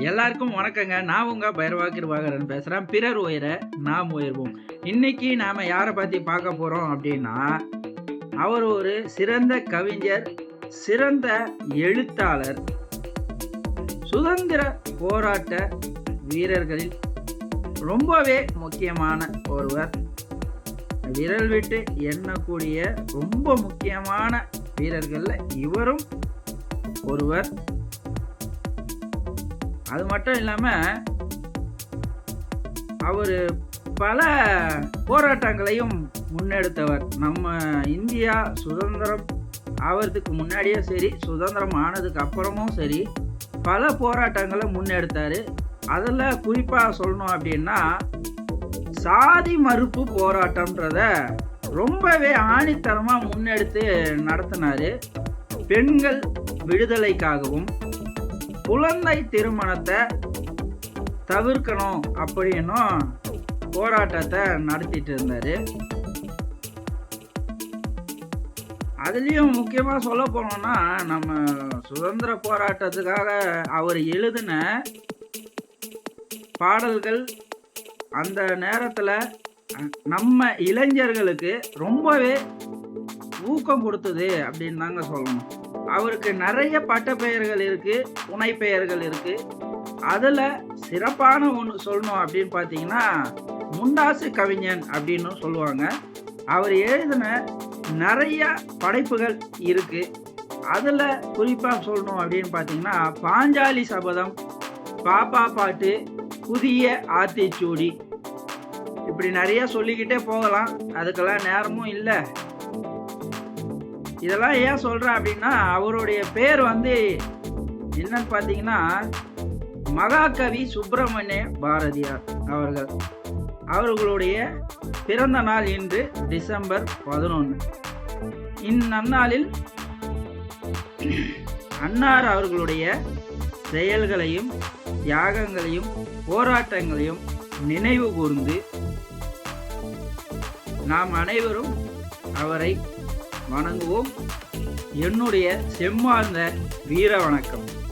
எல்லாருக்கும் வணக்கங்க. நான் உங்க பைரவா கிருபாகரன் பேசுறேன். பிறர் உயர நாம் உயர்வோம். இன்னைக்கு நாம யாரை பத்தி பார்க்க போறோம் அப்படின்னா அவர் ஒரு சிறந்த கவிஞர் சிறந்த எழுத்தாளர் சுதந்திர போராட்ட வீரர்களில் ரொம்பவே முக்கியமான ஒருவர். விரல் விட்டு எண்ணக்கூடிய ரொம்ப முக்கியமான வீரர்கள்ல இவரும் ஒருவர். அது மட்டும் இல்லாமல் அவர் பல போராட்டங்களையும் முன்னெடுத்தவர். நம்ம இந்தியா சுதந்திரம் ஆகிறதுக்கு முன்னாடியே சரி சுதந்திரம் ஆனதுக்கு அப்புறமும் சரி பல போராட்டங்களை முன்னெடுத்தார். அதில் குறிப்பாக சொல்லணும் அப்படின்னா சாதி மறுப்பு போராட்டம்ன்றத ரொம்பவே ஆணித்தரமாக முன்னெடுத்து நடத்தினார். பெண்கள் விடுதலைக்காகவும் குழந்தை திருமணத்தை தவிர்க்கணும் அப்படின்னும் போராட்டத்தை நடத்திட்டு இருந்தார். அதுலேயும் முக்கியமாக சொல்ல போனோம்னா நம்ம சுதந்திர போராட்டத்துக்காக அவர் எழுதின பாடல்கள் அந்த நேரத்தில் நம்ம இளைஞர்களுக்கு ரொம்பவே ஊக்கம் கொடுத்தது அப்படின்னு தாங்க சொல்லணும். அவருக்கு நிறைய பட்டப்பெயர்கள் இருக்கு புனைப்பெயர்கள் இருக்கு. அதுல சிறப்பான ஒன்று சொல்லணும் அப்படின்னு பார்த்தீங்கன்னா முண்டாசு கவிஞன் அப்படின்னு சொல்லுவாங்க. அவர் எழுதின நிறைய படைப்புகள் இருக்கு. அதில் குறிப்பாக சொல்லணும் அப்படின்னு பார்த்தீங்கன்னா பாஞ்சாலி சபதம் பாப்பா பாட்டு புதிய ஆத்திச்சூடி. இப்படி நிறைய சொல்லிக்கிட்டே போகலாம். அதுக்கெல்லாம் நேரமும் இல்லை. இதெல்லாம் ஏன் சொல்கிறேன் அப்படின்னா அவருடைய பேர் வந்து என்னன்னு பார்த்தீங்கன்னா மகாகவி சுப்பிரமணிய பாரதியார் அவர்கள். அவர்களுடைய பிறந்த நாள் இன்று டிசம்பர் பதினொன்று இந்நன்னாளில் அன்னார் அவர்களுடைய செயல்களையும் தியாகங்களையும் போராட்டங்களையும் நினைவு கூர்ந்து நாம் அனைவரும் அவரை வணங்குவோம். என்னுடைய செம்மார்ந்த வீர வணக்கம்.